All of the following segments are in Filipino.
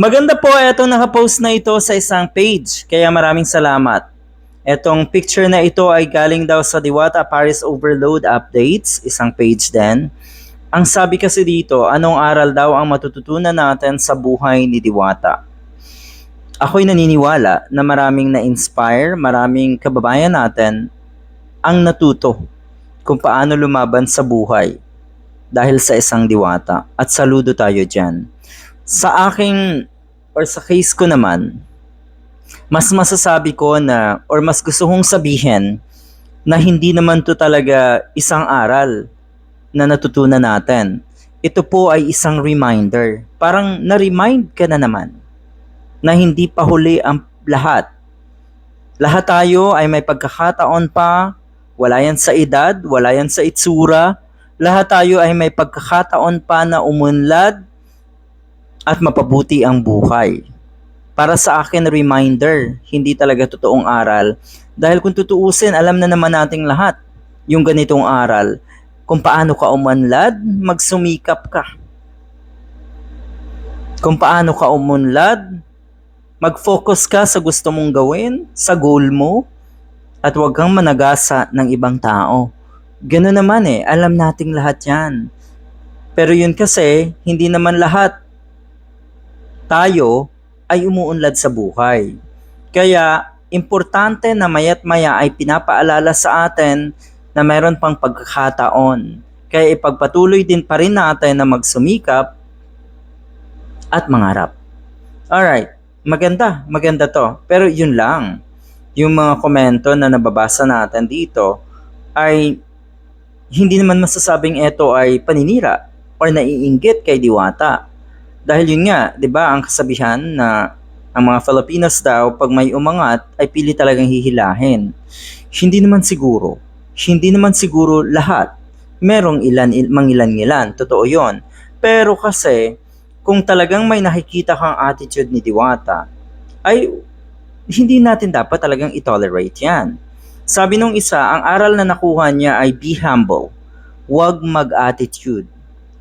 Maganda po itong nakapost na ito sa isang page, kaya maraming salamat. Etong picture na ito ay galing daw sa Diwata Paris Overload Updates, isang page din. Ang sabi kasi dito, anong aral daw ang matututunan natin sa buhay ni Diwata? Ako'y naniniwala na maraming na-inspire, maraming kababayan natin ang natuto kung paano lumaban sa buhay dahil sa isang diwata. At saludo tayo dyan. Sa aking, or sa case ko naman, mas masasabi ko na, or mas gusto kong sabihin, na hindi naman to talaga isang aral na natutunan natin. Ito po ay isang reminder. Parang na-remind ka na naman na hindi pa huli ang lahat. Lahat tayo ay may pagkakataon pa, wala yan sa edad, wala yan sa itsura, lahat tayo ay may pagkakataon pa na umunlad at mapabuti ang buhay. Para sa akin, reminder, hindi talaga totoong aral. Dahil kung tutuusin, alam na naman nating lahat yung ganitong aral. Kung paano ka umunlad, magsumikap ka. Kung paano ka umunlad, mag-focus ka sa gusto mong gawin, sa goal mo, at huwag kang managasa ng ibang tao. Ganun naman eh, alam nating lahat yan. Pero yun kasi, hindi naman lahat tayo ay umuunlad sa buhay. Kaya, importante na mayat maya ay pinapaalala sa atin na mayroon pang pagkakataon. Kaya ipagpatuloy din pa rin natin na magsumikap at mangarap. Alright, maganda, maganda to. Pero yun lang, yung mga komento na nababasa natin dito ay hindi naman masasabing ito ay paninira or naiinggit kay Diwata. Dahil yun nga, 'di ba, ang kasabihan na ang mga Filipinos daw pag may umangat ay pili talagang hihilahin. Hindi naman siguro. Hindi naman siguro lahat. Merong ilan il, mangilan-ngilan, totoo 'yon. Pero kasi kung talagang may nakikita kang attitude ni Diwata, ay hindi natin dapat talagang i-tolerate 'yan. Sabi nung isa, ang aral na nakuha niya ay be humble. Huwag mag-attitude.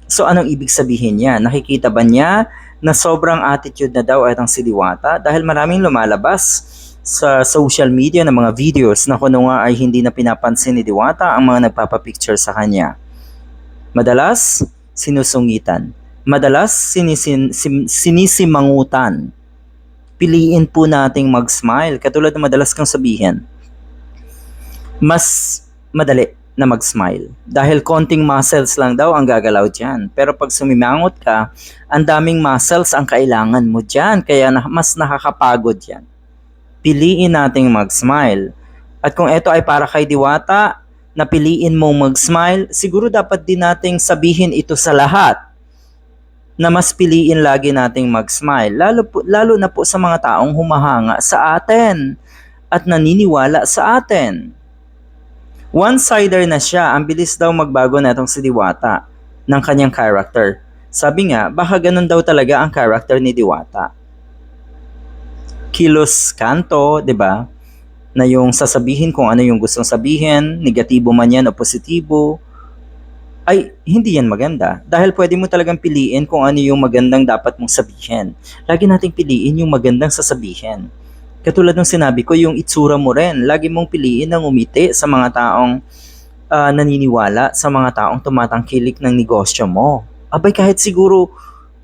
So anong ibig sabihin niya? Nakikita ba niya na sobrang attitude na daw itong si Diwata? Dahil maraming lumalabas sa social media ng mga videos na kuno nga ay hindi na pinapansin ni Diwata ang mga nagpapapicture sa kanya. Madalas, sinusungitan. Madalas, sinisin, sim, sinisimangutan. Piliin po nating mag-smile. Katulad na madalas kang sabihin, mas madali na mag-smile. Dahil konting muscles lang daw ang gagalaw dyan. Pero pag sumimangot ka, ang daming muscles ang kailangan mo dyan. Kaya na, mas nakakapagod yan. Piliin nating mag-smile. At kung ito ay para kay Diwata, na piliin mong mag-smile, siguro dapat din nating sabihin ito sa lahat na mas piliin lagi nating mag-smile. Lalo, po, lalo na po sa mga taong humahanga sa atin at naniniwala sa atin. One-sider na siya, ang bilis daw magbago na itong si Diwata ng kanyang character. Sabi nga, baka ganun daw talaga ang character ni Diwata. Kilos kanto, 'di ba? Na yung sasabihin kung ano yung gustong sabihin, negatibo man yan o positibo, ay hindi yan maganda. Dahil pwede mo talagang piliin kung ano yung magandang dapat mong sabihin. Lagi nating piliin yung magandang sasabihin. Katulad ng sinabi ko, yung itsura mo rin. Lagi mong piliin ng umiti sa mga taong uh, naniniwala, sa mga taong tumatangkilik ng negosyo mo. Abay kahit siguro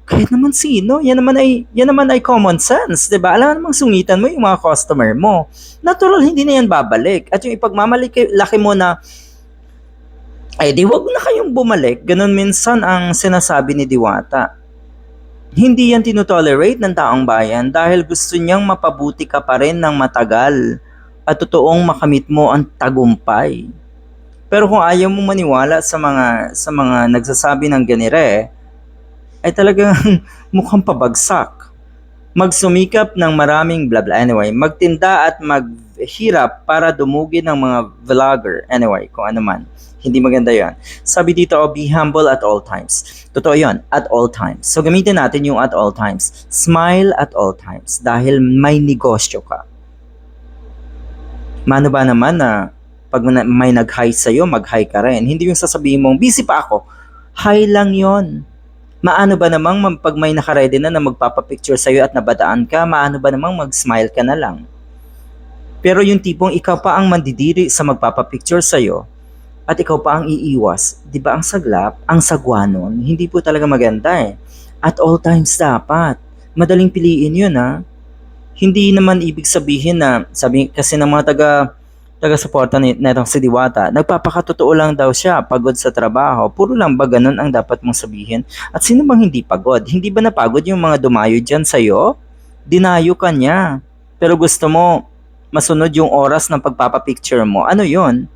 kahit naman sino, yan naman ay yan naman ay common sense, 'di ba? Alam namang sungitan mo yung mga customer mo. Natural hindi na yan babalik. At yung ipagmamalaki laki mo na ay di wag na kayong bumalik. Ganun minsan ang sinasabi ni Diwata. Hindi yan tinotolerate ng taong bayan dahil gusto niyang mapabuti ka pa rin ng matagal at totoong makamit mo ang tagumpay. Pero kung ayaw mo maniwala sa mga sa mga nagsasabi ng ganire, ay talagang mukhang pabagsak. Magsumikap ng maraming blah blah. Anyway, magtinda at maghirap para dumugin ng mga vlogger. Anyway, kung ano man. Hindi maganda yon. Sabi dito, oh, be humble at all times. Totoo yon, at all times. So gamitin natin yung at all times. Smile at all times dahil may negosyo ka. Mano ba naman na pag may nag-hi sa'yo, mag-hi ka rin. Hindi yung sasabihin mong, busy pa ako. Hi lang yon Maano ba namang pag may nakaredy na na magpapapicture sa'yo at nabadaan ka, maano ba namang mag-smile ka na lang? Pero yung tipong ikaw pa ang mandidiri sa magpapapicture sa'yo at ikaw pa ang iiwas, di ba ang saglap, ang sagwa nun, hindi po talaga maganda eh. At all times dapat. Madaling piliin yun ha. Hindi naman ibig sabihin na, sabi kasi ng mga taga taga-suporta ni netong si Diwata, nagpapakatotoo lang daw siya, pagod sa trabaho. Puro lang ba ganun ang dapat mong sabihin? At sino bang hindi pagod? Hindi ba napagod yung mga dumayo dyan sa'yo? Dinayo ka niya. Pero gusto mo masunod yung oras ng pagpapapicture mo. Ano yon?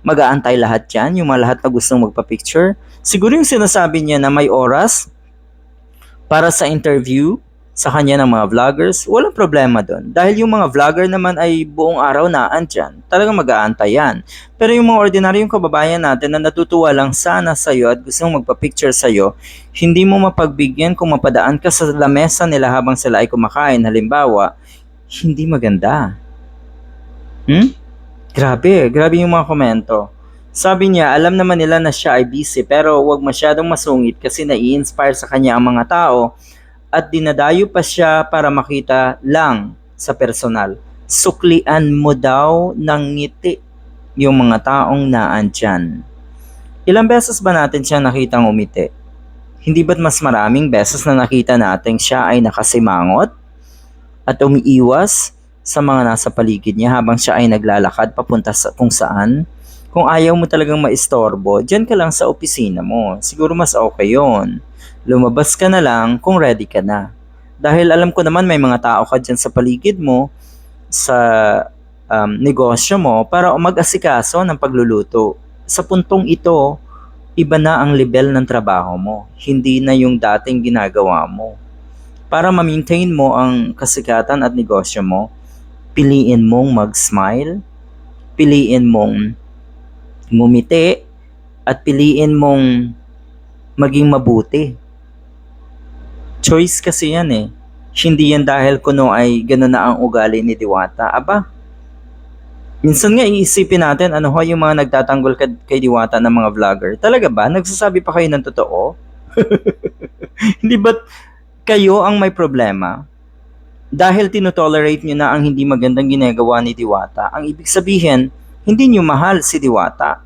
Mag-aantay lahat yan, yung mga lahat na gustong magpa-picture. Siguro yung sinasabi niya na may oras para sa interview sa kanya ng mga vloggers, walang problema doon. Dahil yung mga vlogger naman ay buong araw na andyan. Talagang mag-aantay yan. Pero yung mga ordinaryong kababayan natin na natutuwa lang sana sa'yo at gustong magpa-picture sa'yo, hindi mo mapagbigyan kung mapadaan ka sa lamesa nila habang sila ay kumakain. Halimbawa, hindi maganda. Hmm? Grabe, grabe yung mga komento. Sabi niya, alam naman nila na siya ay busy pero huwag masyadong masungit kasi nai-inspire sa kanya ang mga tao at dinadayo pa siya para makita lang sa personal. Suklian mo daw ng ngiti yung mga taong naandyan. Ilang beses ba natin siya nakitang umiti? Hindi ba't mas maraming beses na nakita natin siya ay nakasimangot at umiiwas sa mga nasa paligid niya habang siya ay naglalakad papunta sa kung saan? Kung ayaw mo talagang maistorbo, dyan ka lang sa opisina mo. Siguro mas okay yon. Lumabas ka na lang kung ready ka na. Dahil alam ko naman may mga tao ka dyan sa paligid mo, sa um, negosyo mo, para mag-asikaso ng pagluluto. Sa puntong ito, iba na ang level ng trabaho mo. Hindi na yung dating ginagawa mo. Para ma-maintain mo ang kasikatan at negosyo mo, piliin mong mag-smile, piliin mong ngumiti, at piliin mong maging mabuti. Choice kasi yan eh. Hindi yan dahil kuno ay gano'n na ang ugali ni Diwata. Aba, minsan nga iisipin natin ano ho yung mga nagtatanggol kay, kay Diwata ng mga vlogger. Talaga ba? Nagsasabi pa kayo ng totoo? Hindi ba't kayo ang may problema? Dahil tinotolerate nyo na ang hindi magandang ginagawa ni Diwata, ang ibig sabihin, hindi nyo mahal si Diwata.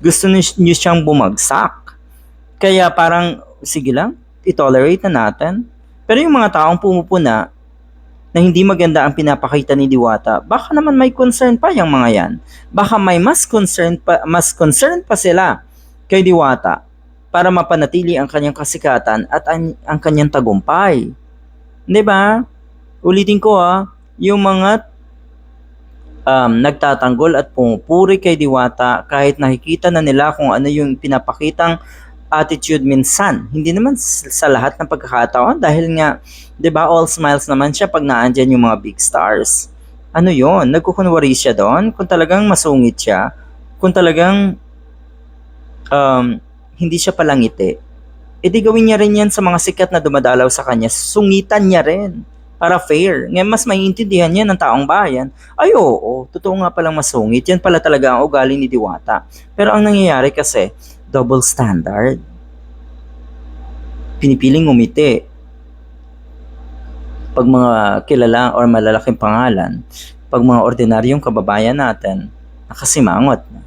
Gusto nyo siyang bumagsak. Kaya parang, sige lang, itolerate na natin. Pero yung mga taong pumupuna na hindi maganda ang pinapakita ni Diwata, baka naman may concern pa yung mga yan. Baka may mas concern pa, mas concern pa sila kay Diwata para mapanatili ang kanyang kasikatan at ang, ang kanyang tagumpay. 'Di ba? Ulitin ko ha, yung mga um, nagtatanggol at pumupuri kay Diwata kahit nakikita na nila kung ano yung pinapakitang attitude minsan. Hindi naman sa lahat ng pagkakataon dahil nga, 'di ba, all smiles naman siya pag naandyan yung mga big stars. Ano 'yon? Nagkukunwari siya doon kung talagang masungit siya, kung talagang um, hindi siya palangiti. E di gawin niya rin yan sa mga sikat na dumadalaw sa kanya. Sungitan niya rin para fair. Ngayon, mas maiintindihan niya ng taong bayan. Ay, oo, totoo nga palang masungit. Yan pala talaga ang ugali ni Diwata. Pero ang nangyayari kasi, double standard. Pinipiling umiti. Pag mga kilala or malalaking pangalan, pag mga ordinaryong kababayan natin, nakasimangot na.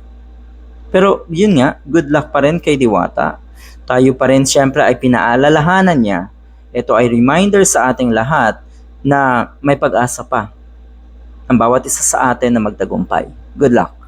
Pero yun nga, good luck pa rin kay Diwata. Tayo pa rin syempre ay pinaalalahanan niya. Ito ay reminder sa ating lahat na may pag-asa pa ang bawat isa sa atin na magtagumpay. Good luck!